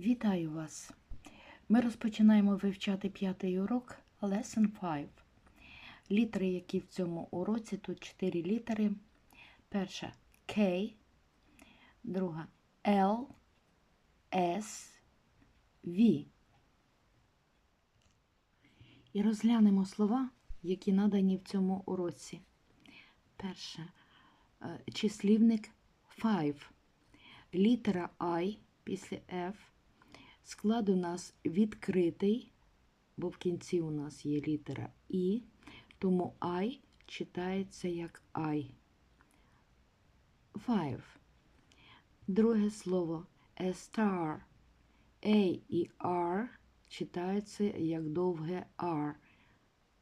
Вітаю вас! Ми розпочинаємо вивчати п'ятий урок Lesson 5. Літери, які в цьому уроці, тут чотири літери. Перша K, друга L, S, V. І розглянемо слова, які надані в цьому уроці. Перше числівник 5. Літера I після F. Склад у нас відкритий, бо в кінці у нас є літера І, тому I читається як I. Five. Друге слово a star. A і R читається як довге R.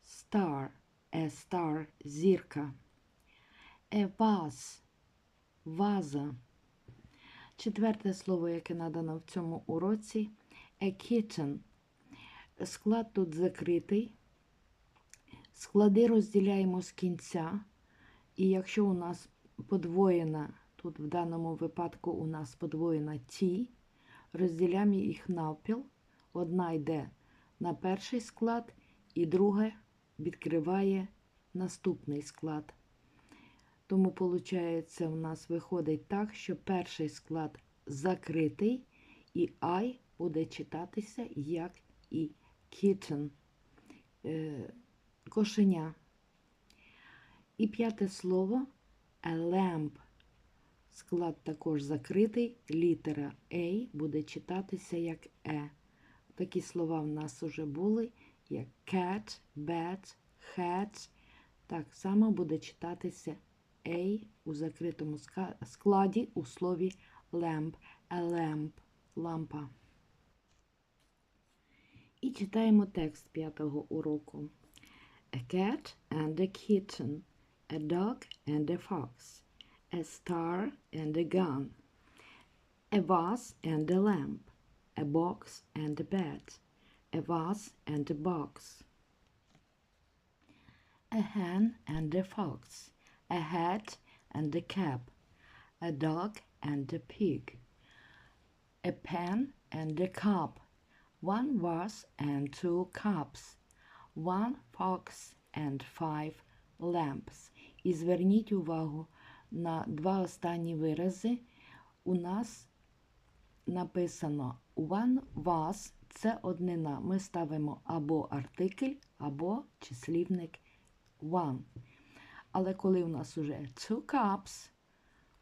Star. A star – зірка. A vase – ваза. Четверте слово, яке надано в цьому уроці a kitchen. Склад тут закритий. Склади розділяємо з кінця. І якщо у нас подвоєна, тут в даному випадку у нас подвоєна ті, розділяємо їх навпіл. Одна йде на перший склад, і друга відкриває наступний склад. Тому, виходить, у нас виходить так, що перший склад закритий, і I буде читатися як і kitten, е, кошеня. І п'яте слово a lamp. Склад також закритий, літера A буде читатися як E. Такі слова в нас вже були, як cat, bat, hat. Так само буде читатися A у закритому складі у слові lamp, a lamp, лампа. І читаємо текст п'ятого уроку. A cat and a kitten, a dog and a fox, a star and a gun, a vase and a lamp, a box and a bed, a vase and a box, a hen and a fox, a hat and a cap, a dog and a pig, a pen and a cup, one vase and two cups, one fox and five lamps. І зверніть увагу на два останні вирази. У нас написано one vase – це однина. Ми ставимо або артикль, або числівник one. Але коли у нас уже two cups,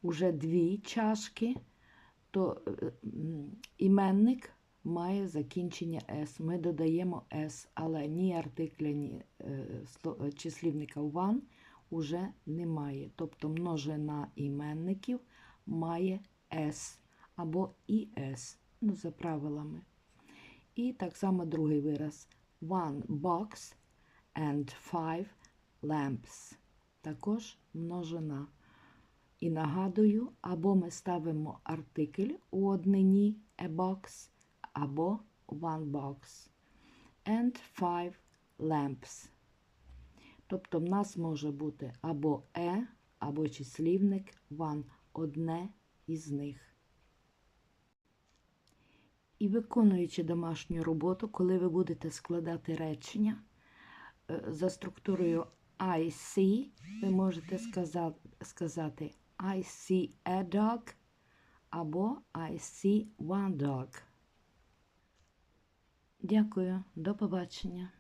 уже дві чашки, то е, іменник має закінчення S. Ми додаємо S, але ні артикля, ні е, е, числівника one уже немає. Тобто множина іменників має S або ES, ну, за правилами. І так само другий вираз. One box and five lamps. Також множина. І нагадую, або ми ставимо артикль у однині a box, або one box. And five lamps. Тобто в нас може бути або e, або числівник one, одне із них. І виконуючи домашню роботу, коли ви будете складати речення е, за структурою I see, ви можете сказати, I see a dog або I see one dog. Дякую, до побачення.